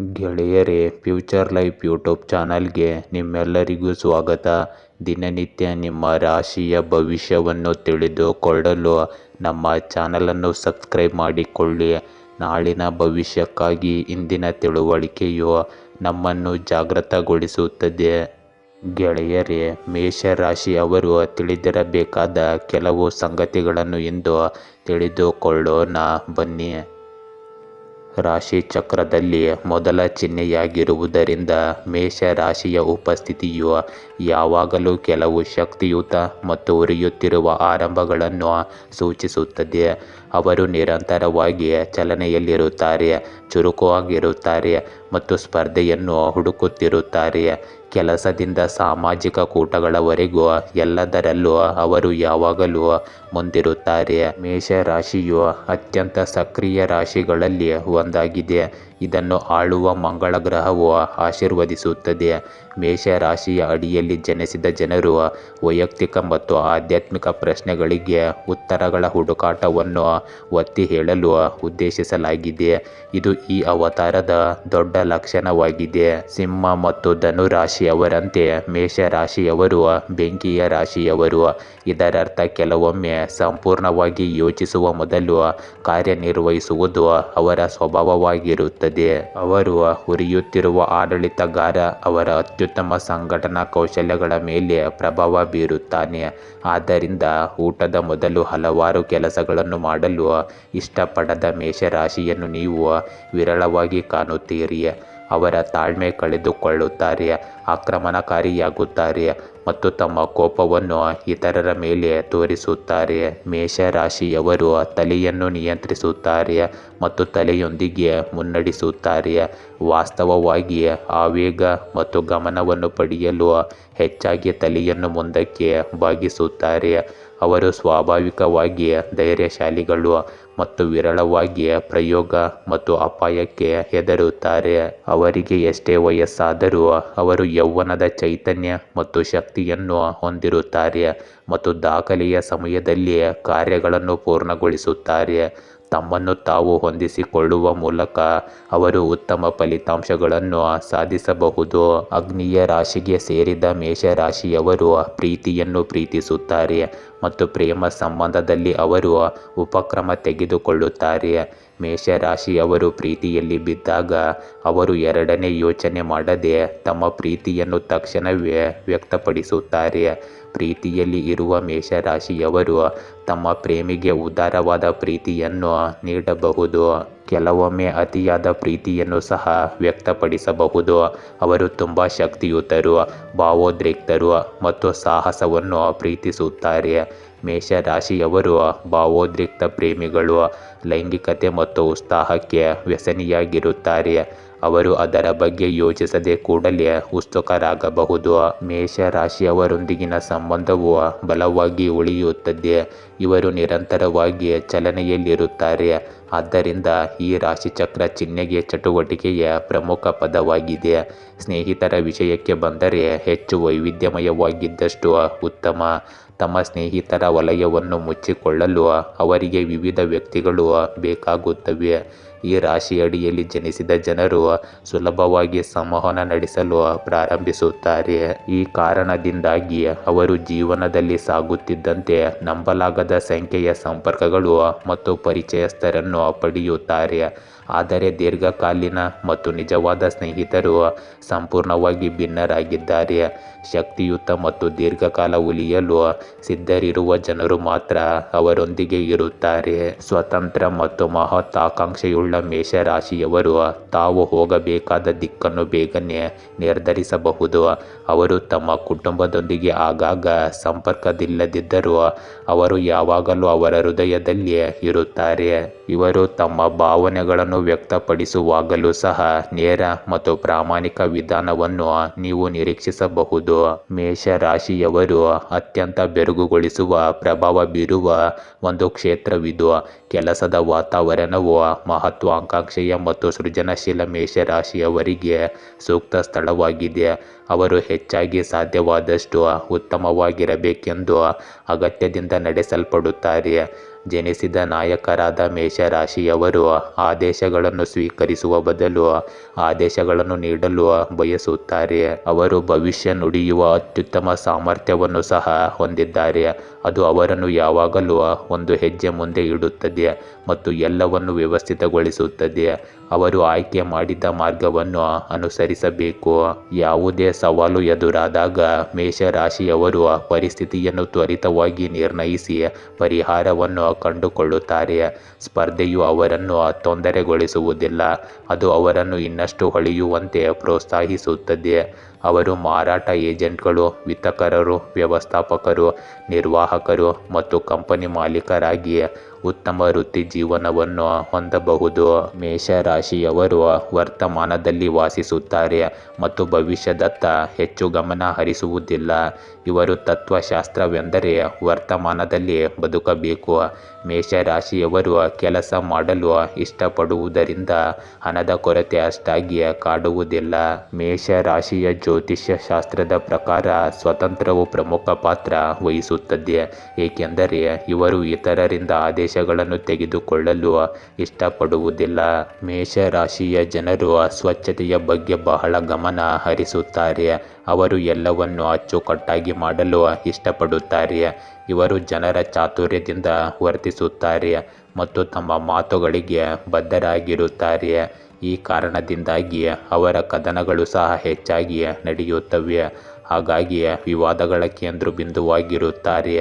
ಗೆಳೆಯರೇ, future life YouTube ಚಾನಲ್ಗೆ ನಿಮ್ಮೆಲ್ಲರಿಗೂ ಸ್ವಾಗತ. ದಿನನಿತ್ಯ ನಿಮ್ಮ ರಾಶಿಯ ಭವಿಷ್ಯವನ್ನು ತಿಳಿದುಕೊಳ್ಳಲು ನಮ್ಮ ಚಾನಲನ್ನು ಸಬ್ಸ್ಕ್ರೈಬ್ ಮಾಡಿಕೊಳ್ಳಿ. ನಾಳಿನ ಭವಿಷ್ಯಕ್ಕಾಗಿ ಇಂದಿನ ತಿಳುವಳಿಕೆಯು ನಮ್ಮನ್ನು ಜಾಗೃತಗೊಳಿಸುತ್ತದೆ. ಗೆಳೆಯರೇ, ಮೇಷರಾಶಿಯವರು ತಿಳಿದಿರಬೇಕಾದ ಕೆಲವು ಸಂಗತಿಗಳನ್ನು ಇಂದು ತಿಳಿದುಕೊಳ್ಳೋಣ. ಬನ್ನಿ. ರಾಶಿ ಚಕ್ರದಲ್ಲಿ ಮೊದಲ ಚಿಹ್ನೆಯಾಗಿರುವುದರಿಂದ ಮೇಷ ರಾಶಿಯ ಉಪಸ್ಥಿತಿಯು ಯಾವಾಗಲೂ ಕೆಲವು ಶಕ್ತಿಯುತ ಮತ್ತು ಉರಿಯುತ್ತಿರುವ ಆರಂಭಗಳನ್ನು ಸೂಚಿಸುತ್ತದೆ. ಅವರು ನಿರಂತರವಾಗಿ ಚಲನೆಯಲ್ಲಿರುತ್ತಾರೆ, ಚುರುಕಾಗಿರುತ್ತಾರೆ ಮತ್ತು ಸ್ಪರ್ಧೆಯನ್ನು ಹುಡುಕುತ್ತಿರುತ್ತಾರೆ. ಕೆಲಸದಿಂದ ಸಾಮಾಜಿಕ ಕೂಟಗಳವರೆಗೂ ಎಲ್ಲದರಲ್ಲೂ ಅವರು ಯಾವಾಗಲೂ ಮುಂದಿರುತ್ತಾರೆ. ಮೇಷರಾಶಿಯು ಅತ್ಯಂತ ಸಕ್ರಿಯ ರಾಶಿಗಳಲ್ಲಿ ಒಂದಾಗಿದೆ. ಇದನ್ನು ಆಳುವ ಮಂಗಳ ಗ್ರಹವು ಆಶೀರ್ವದಿಸುತ್ತದೆ. ಮೇಷರಾಶಿಯ ಅಡಿಯಲ್ಲಿ ಜನಿಸಿದ ಜನರು ವೈಯಕ್ತಿಕ ಮತ್ತು ಆಧ್ಯಾತ್ಮಿಕ ಪ್ರಶ್ನೆಗಳಿಗೆ ಉತ್ತರಗಳ ಹುಡುಕಾಟವನ್ನು ಒತ್ತಿ ಹೇಳಲು ಉದ್ದೇಶಿಸಲಾಗಿದೆ. ಇದು ಈ ಅವತಾರದ ದೊಡ್ಡ ಲಕ್ಷಣವಾಗಿದೆ. ಸಿಂಹ ಮತ್ತು ಧನು ರಾಶಿಯವರಂತೆ ಮೇಷರಾಶಿಯವರು, ಬೆಂಕಿಯ ರಾಶಿಯವರು, ಇದರರ್ಥ ಕೆಲವೊಮ್ಮೆ ಸಂಪೂರ್ಣವಾಗಿ ಯೋಚಿಸುವ ಮೊದಲು ಕಾರ್ಯನಿರ್ವಹಿಸುವುದು ಅವರ ಸ್ವಭಾವವಾಗಿರುತ್ತದೆ. ಅವರು ಉರಿಯುತ್ತಿರುವ ಆಡಳಿತಗಾರ, ಅವರ ಅತ್ಯುತ್ತಮ ಸಂಘಟನಾ ಕೌಶಲ್ಯಗಳ ಮೇಲೆ ಪ್ರಭಾವ ಬೀರುತ್ತಾನೆ. ಆದ್ದರಿಂದ ಊಟದ ಮೊದಲು ಹಲವಾರು ಕೆಲಸಗಳನ್ನು ಮಾಡಲು ಇಷ್ಟಪಡದ ಮೇಷರಾಶಿಯನ್ನು ನೀವು ವಿರಳವಾಗಿ ಕಾಣುತ್ತೀರಿ. ಅವರ ತಾಳ್ಮೆ ಕಳೆದುಕೊಳ್ಳುತ್ತಾರೆ, ಆಕ್ರಮಣಕಾರಿಯಾಗುತ್ತಾರೆ ಮತ್ತು ತಮ್ಮ ಕೋಪವನ್ನು ಇತರರ ಮೇಲೆ ತೋರಿಸುತ್ತಾರೆ. ಮೇಷರಾಶಿಯವರು ತಲೆಯನ್ನು ನಿಯಂತ್ರಿಸುತ್ತಾರೆ ಮತ್ತು ತಲೆಯೊಂದಿಗೆ ಮುನ್ನಡೆಸುತ್ತಾರೆ. ವಾಸ್ತವವಾಗಿ ಆವೇಗ ಮತ್ತು ಗಮನವನ್ನು ಪಡೆಯಲು ಹೆಚ್ಚಾಗಿ ತಲೆಯನ್ನು ಮುಂದಕ್ಕೆ ಬಾಗಿಸುತ್ತಾರೆ. ಅವರು ಸ್ವಾಭಾವಿಕವಾಗಿ ಧೈರ್ಯಶಾಲಿಗಳು ಮತ್ತು ವಿರಳವಾಗಿ ಪ್ರಯೋಗ ಮತ್ತು ಅಪಾಯಕ್ಕೆ ಹೆದರುತ್ತಾರೆ. ಅವರಿಗೆ ಎಷ್ಟೇ ವಯಸ್ಸಾದರೂ ಅವರು ಯೌವನದ ಚೈತನ್ಯ ಮತ್ತು ಶಕ್ತಿಯನ್ನು ಹೊಂದಿರುತ್ತಾರೆ ಮತ್ತು ದಾಖಲೆಯ ಸಮಯದಲ್ಲಿ ಕಾರ್ಯಗಳನ್ನು ಪೂರ್ಣಗೊಳಿಸುತ್ತಾರೆ. ತಮ್ಮನ್ನು ತಾವು ಹೊಂದಿಸಿಕೊಳ್ಳುವ ಮೂಲಕ ಅವರು ಉತ್ತಮ ಫಲಿತಾಂಶಗಳನ್ನು ಸಾಧಿಸಬಹುದು. ಅಗ್ನಿಯ ರಾಶಿಗೆ ಸೇರಿದ ಮೇಷರಾಶಿಯವರು ಪ್ರೀತಿಯನ್ನು ಪ್ರೀತಿಸುತ್ತಾರೆ ಮತ್ತು ಪ್ರೇಮ ಸಂಬಂಧದಲ್ಲಿ ಅವರು ಉಪಕ್ರಮ ತೆಗೆದುಕೊಳ್ಳುತ್ತಾರೆ. ಮೇಷರಾಶಿಯವರು ಪ್ರೀತಿಯಲ್ಲಿ ಬಿದ್ದಾಗ ಅವರು ಎರಡನೇ ಯೋಚನೆ ಮಾಡದೆ ತಮ್ಮ ಪ್ರೀತಿಯನ್ನು ತಕ್ಷಣ ವ್ಯಕ್ತಪಡಿಸುತ್ತಾರೆ. ಪ್ರೀತಿಯಲ್ಲಿ ಇರುವ ಮೇಷರಾಶಿಯವರು ತಮ್ಮ ಪ್ರೇಮಿಗೆ ಉದಾರವಾದ ಪ್ರೀತಿಯನ್ನು ನೀಡಬಹುದು. ಕೆಲವೊಮ್ಮೆ ಅತಿಯಾದ ಪ್ರೀತಿಯನ್ನು ಸಹ ವ್ಯಕ್ತಪಡಿಸಬಹುದು. ಅವರು ತುಂಬ ಶಕ್ತಿಯುತರು, ಭಾವೋದ್ರಿಕ್ತರು ಮತ್ತು ಸಾಹಸವನ್ನು ಪ್ರೀತಿಸುತ್ತಾರೆ. ಮೇಷರಾಶಿಯವರು ಭಾವೋದ್ರಿಕ್ತ ಪ್ರೇಮಿಗಳು ಲೈಂಗಿಕತೆ ಮತ್ತು ಉತ್ಸಾಹಕ್ಕೆ ವ್ಯಸನಿಯಾಗಿರುತ್ತಾರೆ. ಅವರು ಅದರ ಬಗ್ಗೆ ಯೋಚಿಸದೆ ಕೂಡಲೇ ಉತ್ಸುಕರಾಗಬಹುದು. ಮೇಷರಾಶಿಯವರೊಂದಿಗಿನ ಸಂಬಂಧವು ಬಲವಾಗಿ ಉಳಿಯುತ್ತದೆ. ಇವರು ನಿರಂತರವಾಗಿ ಚಲನೆಯಲ್ಲಿರುತ್ತಾರೆ. ಆದ್ದರಿಂದ ಈ ರಾಶಿಚಕ್ರ ಚಿಹ್ನೆಗೆ ಚಟುವಟಿಕೆಯ ಪ್ರಮುಖ ಪದವಾಗಿದೆ. ಸ್ನೇಹಿತರ ವಿಷಯಕ್ಕೆ ಬಂದರೆ ಹೆಚ್ಚು ವೈವಿಧ್ಯಮಯವಾಗಿದ್ದಷ್ಟು ಉತ್ತಮ. ತಮ್ಮ ಸ್ನೇಹಿತರ ವಲಯವನ್ನು ಮುಚ್ಚಿಕೊಳ್ಳಲು ಅವರಿಗೆ ವಿವಿಧ ವ್ಯಕ್ತಿಗಳು ಬೇಕಾಗುತ್ತವೆ. ಈ ರಾಶಿಯಡಿಯಲ್ಲಿ ಜನಿಸಿದ ಜನರು ಸುಲಭವಾಗಿ ಸಂವಹನ ನಡೆಸಲು ಪ್ರಾರಂಭಿಸುತ್ತಾರೆ. ಈ ಕಾರಣದಿಂದಾಗಿ ಅವರು ಜೀವನದಲ್ಲಿ ಸಾಗುತ್ತಿದ್ದಂತೆ ನಂಬಲಾಗದ ಸಂಖ್ಯೆಯ ಸಂಪರ್ಕಗಳು ಮತ್ತು ಪರಿಚಯಸ್ಥರನ್ನು ಪಡೆಯುತ್ತಾರೆ. ಆದರೆ ದೀರ್ಘಕಾಲೀನ ಮತ್ತು ನಿಜವಾದ ಸ್ನೇಹಿತರು ಸಂಪೂರ್ಣವಾಗಿ ಭಿನ್ನರಾಗಿದ್ದಾರೆ. ಶಕ್ತಿಯುತ ಮತ್ತು ದೀರ್ಘಕಾಲ ಉಳಿಯಲು ಸಿದ್ಧರಿರುವ ಜನರು ಮಾತ್ರ ಅವರೊಂದಿಗೆ ಇರುತ್ತಾರೆ. ಸ್ವತಂತ್ರ ಮತ್ತು ಮಹತ್ವಾಕಾಂಕ್ಷೆಯುಳ್ಳ ಮೇಷರಾಶಿಯವರು ತಾವು ಹೋಗಬೇಕಾದ ದಿಕ್ಕನ್ನು ಬೇಗನೆ ನಿರ್ಧರಿಸಬಹುದು. ಅವರು ತಮ್ಮ ಕುಟುಂಬದೊಂದಿಗೆ ಆಗಾಗ ಸಂಪರ್ಕದಿಲ್ಲದಿದ್ದರೂ ಅವರು ಯಾವಾಗಲೂ ಅವರ ಹೃದಯದಲ್ಲಿ ಇರುತ್ತಾರೆ. ಇವರು ತಮ್ಮ ಭಾವನೆಗಳನ್ನು ವ್ಯಕ್ತಪಡಿಸುವಾಗಲೂ ಸಹ ನೇರ ಮತ್ತು ಪ್ರಾಮಾಣಿಕ ವಿಧಾನವನ್ನು ನೀವು ನಿರೀಕ್ಷಿಸಬಹುದು. ಮೇಷರಾಶಿಯವರು ಅತ್ಯಂತ ಬೆರಗುಗೊಳಿಸುವ ಪ್ರಭಾವ ಬೀರುವ ಒಂದು ಕ್ಷೇತ್ರವಿದು. ಕೆಲಸದ ವಾತಾವರಣವು ಮಹತ್ವಾಕಾಂಕ್ಷೆಯ ಮತ್ತು ಸೃಜನಶೀಲ ಮೇಷರಾಶಿಯವರಿಗೆ ಸೂಕ್ತ ಸ್ಥಳವಾಗಿದೆ. ಅವರು ಹೆಚ್ಚಾಗಿ ಸಾಧ್ಯವಾದಷ್ಟು ಉತ್ತಮವಾಗಿರಬೇಕೆಂದು ಅಗತ್ಯದಿಂದ ನಡೆಸಲ್ಪಡುತ್ತಾರೆ. ಜನಿಸಿದ ನಾಯಕರಾದ ಮೇಷರಾಶಿಯವರು ಆದೇಶಗಳನ್ನು ಸ್ವೀಕರಿಸುವ ಬದಲು ಆದೇಶಗಳನ್ನು ನೀಡಲು ಬಯಸುತ್ತಾರೆ. ಅವರು ಭವಿಷ್ಯ ನುಡಿಯುವ ಅತ್ಯುತ್ತಮ ಸಾಮರ್ಥ್ಯವನ್ನು ಸಹ ಹೊಂದಿದ್ದಾರೆ. ಅದು ಅವರನ್ನು ಯಾವಾಗಲೂ ಒಂದು ಹೆಜ್ಜೆ ಮುಂದೆ ಇಡುತ್ತದೆ ಮತ್ತು ಎಲ್ಲವನ್ನು ವ್ಯವಸ್ಥಿತಗೊಳಿಸುತ್ತದೆ. ಅವರು ಆಯ್ಕೆ ಮಾಡಿದ ಮಾರ್ಗವನ್ನು ಅನುಸರಿಸಬೇಕು. ಯಾವುದೇ ಸವಾಲು ಎದುರಾದಾಗ ಮೇಷರಾಶಿಯವರು ಪರಿಸ್ಥಿತಿಯನ್ನು ತ್ವರಿತವಾಗಿ ನಿರ್ಣಯಿಸಿ ಪರಿಹಾರವನ್ನು ಕಂಡುಕೊಳ್ಳುತ್ತಾರೆ ಸ್ಪರ್ಧೆಯು ಅವರನ್ನು ತೊಂದರೆಗೊಳಿಸುವುದಿಲ್ಲ, ಅದು ಅವರನ್ನು ಇನ್ನಷ್ಟು ಹೊಳೆಯುವಂತೆ ಪ್ರೋತ್ಸಾಹಿಸುತ್ತದೆ. ಅವರು ಮಾರಾಟ ಏಜೆಂಟ್ಗಳು ವಿತರಕರು ವ್ಯವಸ್ಥಾಪಕರು, ನಿರ್ವಾಹಕರು ಮತ್ತು ಕಂಪನಿ ಮಾಲೀಕರಾಗಿ ಉತ್ತಮ ವೃತ್ತಿ ಜೀವನವನ್ನು ಹೊಂದಬಹುದು. ಮೇಷರಾಶಿಯವರು ವರ್ತಮಾನದಲ್ಲಿ ವಾಸಿಸುತ್ತಾರೆ ಮತ್ತು ಭವಿಷ್ಯದತ್ತ ಹೆಚ್ಚು ಗಮನ ಹರಿಸುವುದಿಲ್ಲ. ಇವರು ತತ್ವಶಾಸ್ತ್ರವೆಂದರೆ ವರ್ತಮಾನದಲ್ಲಿ ಬದುಕಬೇಕು. ಮೇಷರಾಶಿಯವರು ಕೆಲಸ ಮಾಡಲು ಇಷ್ಟಪಡುವುದರಿಂದ ಹಣದ ಕೊರತೆ ಅಷ್ಟಾಗಿ ಕಾಡುವುದಿಲ್ಲ. ಮೇಷರಾಶಿಯ ಜ್ಯೋತಿಷ್ಯ ಶಾಸ್ತ್ರದ ಪ್ರಕಾರ ಸ್ವತಂತ್ರವು ಪ್ರಮುಖ ಪಾತ್ರ ವಹಿಸುತ್ತದೆ. ಏಕೆಂದರೆ ಇವರು ಇತರರಿಂದ ಆದೇಶಗಳನ್ನು ತೆಗೆದುಕೊಳ್ಳಲು ಇಷ್ಟಪಡುವುದಿಲ್ಲ. ಮೇಷರಾಶಿಯ ಜನರು ಅಸ್ವಚ್ಛತೆಯ ಬಗ್ಗೆ ಬಹಳ ಗಮನ ಹರಿಸುತ್ತಾರೆ. ಅವರು ಎಲ್ಲವನ್ನು ಅಚ್ಚುಕಟ್ಟಾಗಿ ಮಾಡಲು ಇಷ್ಟಪಡುತ್ತಾರೆ. ಇವರು ಜನರ ಚಾತುರ್ಯದಿಂದ ವರ್ತಿಸುತ್ತಾರೆ ಮತ್ತು ತಮ್ಮ ಮಾತುಗಳಿಗೆ ಬದ್ಧರಾಗಿರುತ್ತಾರೆ. ಈ ಕಾರಣದಿಂದಾಗಿ ಅವರ ಕದನಗಳು ಸಹ ಹೆಚ್ಚಾಗಿ ನಡೆಯುತ್ತವೆ. ಹಾಗಾಗಿ ವಿವಾದಗಳ ಕೇಂದ್ರ ಬಿಂದುವಾಗಿರುತ್ತಾರೆ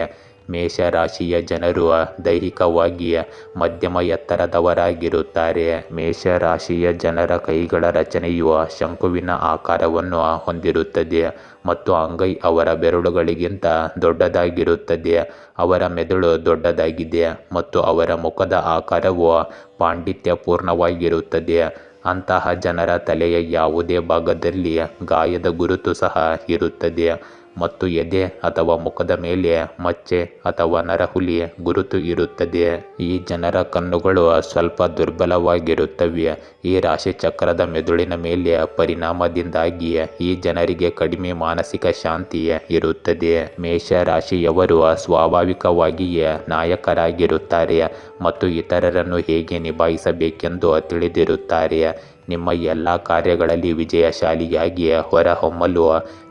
ಮೇಷರಾಶಿಯ ಜನರು ದೈಹಿಕವಾಗಿ ಮಧ್ಯಮ ಎತ್ತರದವರಾಗಿರುತ್ತಾರೆ. ಮೇಷರಾಶಿಯ ಜನರ ಕೈಗಳ ರಚನೆಯು ಶಂಕುವಿನ ಆಕಾರವನ್ನು ಹೊಂದಿರುತ್ತದೆ ಮತ್ತು ಅಂಗೈ ಅವರ ಬೆರಳುಗಳಿಗಿಂತ ದೊಡ್ಡದಾಗಿರುತ್ತದೆ. ಅವರ ಮೆದುಳು ದೊಡ್ಡದಾಗಿದೆ ಮತ್ತು ಅವರ ಮುಖದ ಆಕಾರವು ಪಾಂಡಿತ್ಯಪೂರ್ಣವಾಗಿರುತ್ತದೆ. ಅಂತಹ ಜನರ ತಲೆಯ ಯಾವುದೇ ಭಾಗದಲ್ಲಿ ಗಾಯದ ಗುರುತು ಸಹ ಇರುತ್ತದೆ. ಮತ್ತು ಎದೆ ಅಥವಾ ಮುಖದ ಮೇಲೆ ಮಚ್ಚೆ ಅಥವಾ ನರಹುಲಿ ಗುರುತು ಇರುತ್ತದೆ. ಈ ಜನರ ಕಣ್ಣುಗಳು ಸ್ವಲ್ಪ ದುರ್ಬಲವಾಗಿರುತ್ತವೆ. ಈ ರಾಶಿ ಚಕ್ರದ ಮೆದುಳಿನ ಮೇಲೆ ಪರಿಣಾಮದಿಂದಾಗಿ ಈ ಜನರಿಗೆ ಕಡಿಮೆ ಮಾನಸಿಕ ಶಾಂತಿ ಇರುತ್ತದೆ. ಮೇಷ ರಾಶಿಯವರು ಸ್ವಾಭಾವಿಕವಾಗಿಯೇ ನಾಯಕರಾಗಿರುತ್ತಾರೆ ಮತ್ತು ಇತರರನ್ನು ಹೇಗೆ ನಿಭಾಯಿಸಬೇಕೆಂದು ತಿಳಿದಿರುತ್ತಾರೆ. ನಿಮ್ಮ ಎಲ್ಲ ಕಾರ್ಯಗಳಲ್ಲಿ ವಿಜಯಶಾಲಿಯಾಗಿ ಹೊರಹೊಮ್ಮಲು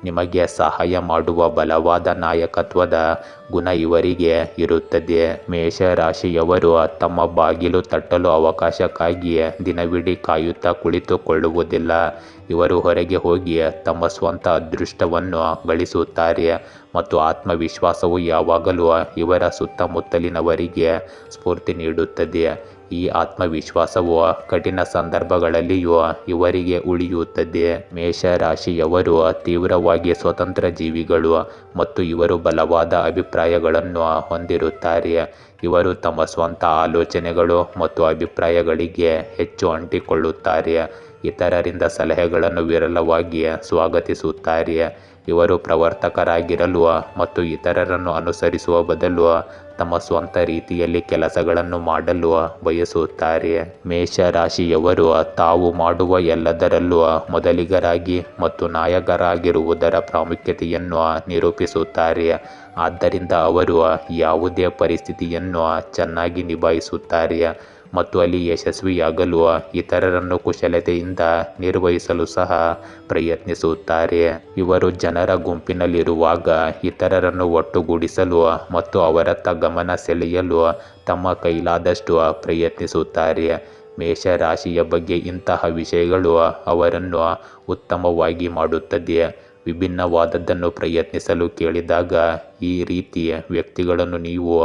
ನಿಮಗೆ ಸಹಾಯ ಮಾಡುವ ಬಲವಾದ ನಾಯಕತ್ವದ ಗುಣ ಇವರಿಗೆ ಇರುತ್ತದೆ. ಮೇಷರಾಶಿಯವರು ತಮ್ಮ ಬಾಗಿಲು ತಟ್ಟಲು ಅವಕಾಶಕ್ಕಾಗಿ ದಿನವಿಡೀ ಕಾಯುತ್ತಾ ಕುಳಿತುಕೊಳ್ಳುವುದಿಲ್ಲ. ಇವರು ಹೊರಗೆ ಹೋಗಿ ತಮ್ಮ ಸ್ವಂತ ಅದೃಷ್ಟವನ್ನು ಗಳಿಸುತ್ತಾರೆ ಮತ್ತು ಆತ್ಮವಿಶ್ವಾಸವು ಯಾವಾಗಲೂ ಇವರ ಸುತ್ತಮುತ್ತಲಿನವರಿಗೆ ಸ್ಫೂರ್ತಿ ನೀಡುತ್ತದೆ. ಈ ಆತ್ಮವಿಶ್ವಾಸವು ಕಠಿಣ ಸಂದರ್ಭಗಳಲ್ಲಿಯೂ ಇವರಿಗೆ ಉಳಿಯುತ್ತದೆ. ಮೇಷರಾಶಿಯವರು ತೀವ್ರವಾಗಿ ಸ್ವತಂತ್ರ ಜೀವಿಗಳು ಮತ್ತು ಇವರು ಬಲವಾದ ಅಭಿಪ್ರಾಯಗಳನ್ನು ಹೊಂದಿರುತ್ತಾರೆ. ಇವರು ತಮ್ಮ ಸ್ವಂತ ಆಲೋಚನೆಗಳು ಮತ್ತು ಅಭಿಪ್ರಾಯಗಳಿಗೆ ಹೆಚ್ಚು ಅಂಟಿಕೊಳ್ಳುತ್ತಾರೆ. ಇತರರಿಂದ ಸಲಹೆಗಳನ್ನು ವಿರಳವಾಗಿ ಸ್ವಾಗತಿಸುತ್ತಾರೆ. ಇವರು ಪ್ರವರ್ತಕರಾಗಿರಲು ಮತ್ತು ಇತರರನ್ನು ಅನುಸರಿಸುವ ಬದಲು ತಮ್ಮ ಸ್ವಂತ ರೀತಿಯಲ್ಲಿ ಕೆಲಸಗಳನ್ನು ಮಾಡಲು ಬಯಸುತ್ತಾರೆ. ಮೇಷರಾಶಿಯವರು ತಾವು ಮಾಡುವ ಎಲ್ಲದರಲ್ಲೂ ಮೊದಲಿಗರಾಗಿ ಮತ್ತು ನಾಯಕರಾಗಿರುವುದರ ಪ್ರಾಮುಖ್ಯತೆಯನ್ನು ನಿರೂಪಿಸುತ್ತಾರೆ. ಆದ್ದರಿಂದ ಅವರು ಯಾವುದೇ ಪರಿಸ್ಥಿತಿಯನ್ನು ಚೆನ್ನಾಗಿ ನಿಭಾಯಿಸುತ್ತಾರೆ. ಮತ್ತು ಅಲ್ಲಿ ಯಶಸ್ವಿಯಾಗಲು ಇತರರನ್ನು ಕುಶಲತೆಯಿಂದ ನಿರ್ವಹಿಸಲು ಸಹ ಪ್ರಯತ್ನಿಸುತ್ತಾರೆ. ಇವರು ಜನರ ಗುಂಪಿನಲ್ಲಿರುವಾಗ ಇತರರನ್ನು ಒಟ್ಟುಗೂಡಿಸಲು ಮತ್ತು ಅವರತ್ತ ಗಮನ ಸೆಳೆಯಲು ತಮ್ಮ ಕೈಲಾದಷ್ಟು ಪ್ರಯತ್ನಿಸುತ್ತಾರೆ. ಮೇಷರಾಶಿಯ ಬಗ್ಗೆ ಇಂತಹ ವಿಷಯಗಳು ಅವರನ್ನು ಉತ್ತಮವಾಗಿ ಮಾಡುತ್ತದೆ. ವಿಭಿನ್ನವಾದದ್ದನ್ನು ಪ್ರಯತ್ನಿಸಲು ಕೇಳಿದಾಗ ಈ ರೀತಿಯ ವ್ಯಕ್ತಿಗಳನ್ನು ನೀವು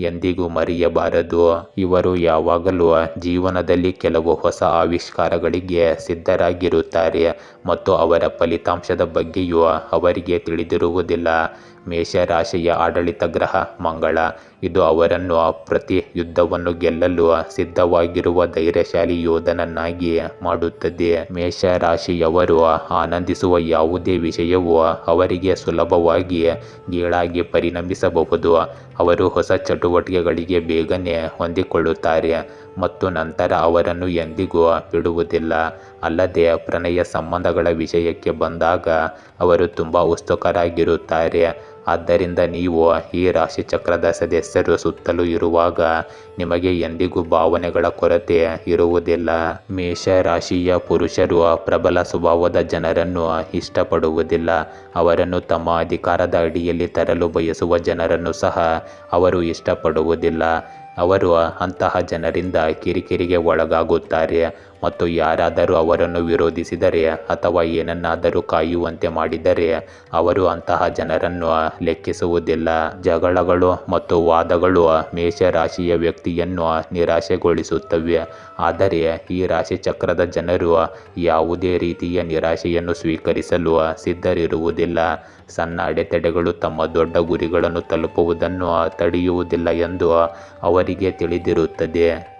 ಎಂದಿಗೂ ಮರೆಯಬಾರದು. ಇವರು ಯಾವಾಗಲೂ ಜೀವನದಲ್ಲಿ ಕೆಲವು ಹೊಸ ಆವಿಷ್ಕಾರಗಳಿಗೆ ಸಿದ್ಧರಾಗಿರುತ್ತಾರೆ ಮತ್ತು ಅವರ ಫಲಿತಾಂಶದ ಬಗ್ಗೆಯೂ ಅವರಿಗೆ ತಿಳಿದಿರುವುದಿಲ್ಲ. ಮೇಷರಾಶಿಯ ಆಡಳಿತ ಗ್ರಹ ಮಂಗಳ, ಇದು ಅವರನ್ನು ಪ್ರತಿ ಯುದ್ಧವನ್ನು ಗೆಲ್ಲಲು ಸಿದ್ಧವಾಗಿರುವ ಧೈರ್ಯಶಾಲಿ ಯೋಧನನ್ನಾಗಿ ಮಾಡುತ್ತದೆ. ಮೇಷರಾಶಿಯವರು ಆನಂದಿಸುವ ಯಾವುದೇ ವಿಷಯವು ಅವರಿಗೆ ಸುಲಭವಾಗಿ ಗೀಳಾಗಿ ಪರಿಣಮಿಸಬಹುದು. ಅವರು ಹೊಸ ಚಟುವಟಿಕೆಗಳಿಗೆ ಬೇಗನೆ ಹೊಂದಿಕೊಳ್ಳುತ್ತಾರೆ ಮತ್ತು ನಂತರ ಅವರನ್ನು ಎಂದಿಗೂ ಬಿಡುವುದಿಲ್ಲ. ಅಲ್ಲದೆ ಪ್ರಣಯ ಸಂಬಂಧಗಳ ವಿಷಯಕ್ಕೆ ಬಂದಾಗ ಅವರು ತುಂಬ ಉತ್ಸುಕರಾಗಿರುತ್ತಾರೆ. ಆದ್ದರಿಂದ ನೀವು ಈ ರಾಶಿಚಕ್ರದ ಸದಸ್ಯರು ಸುತ್ತಲೂ ಇರುವಾಗ ನಿಮಗೆ ಎಂದಿಗೂ ಭಾವನೆಗಳ ಕೊರತೆ ಇರುವುದಿಲ್ಲ. ಮೇಷ ರಾಶಿಯ ಪುರುಷರು ಪ್ರಬಲ ಸ್ವಭಾವದ ಜನರನ್ನು ಇಷ್ಟಪಡುವುದಿಲ್ಲ. ಅವರನ್ನು ತಮ್ಮ ಅಧಿಕಾರದ ಅಡಿಯಲ್ಲಿ ತರಲು ಬಯಸುವ ಜನರನ್ನು ಸಹ ಅವರು ಇಷ್ಟಪಡುವುದಿಲ್ಲ. ಅವರು ಅಂತಹ ಜನರಿಂದ ಕಿರಿಕಿರಿಗೆ ಒಳಗಾಗುತ್ತಾರೆ. ಮತ್ತು ಯಾರಾದರೂ ಅವರನ್ನು ವಿರೋಧಿಸಿದರೆ ಅಥವಾ ಏನನ್ನಾದರೂ ಕಾಯುವಂತೆ ಮಾಡಿದರೆ ಅವರು ಅಂತಹ ಜನರನ್ನು ಲೆಕ್ಕಿಸುವುದಿಲ್ಲ. ಜಗಳಗಳು ಮತ್ತು ವಾದಗಳು ಮೇಷರಾಶಿಯ ವ್ಯಕ್ತಿಯನ್ನು ನಿರಾಶೆಗೊಳಿಸುತ್ತವೆ. ಆದರೆ ಈ ರಾಶಿ ಚಕ್ರದ ಜನರು ಯಾವುದೇ ರೀತಿಯ ನಿರಾಶೆಯನ್ನು ಸ್ವೀಕರಿಸಲು ಸಿದ್ಧರಿರುವುದಿಲ್ಲ. ಸಣ್ಣ ಅಡೆತಡೆಗಳು ತಮ್ಮ ದೊಡ್ಡ ಗುರಿಗಳನ್ನು ತಲುಪುವುದನ್ನು ತಡೆಯುವುದಿಲ್ಲ ಎಂದು ಅವರಿಗೆ ತಿಳಿದಿರುತ್ತದೆ.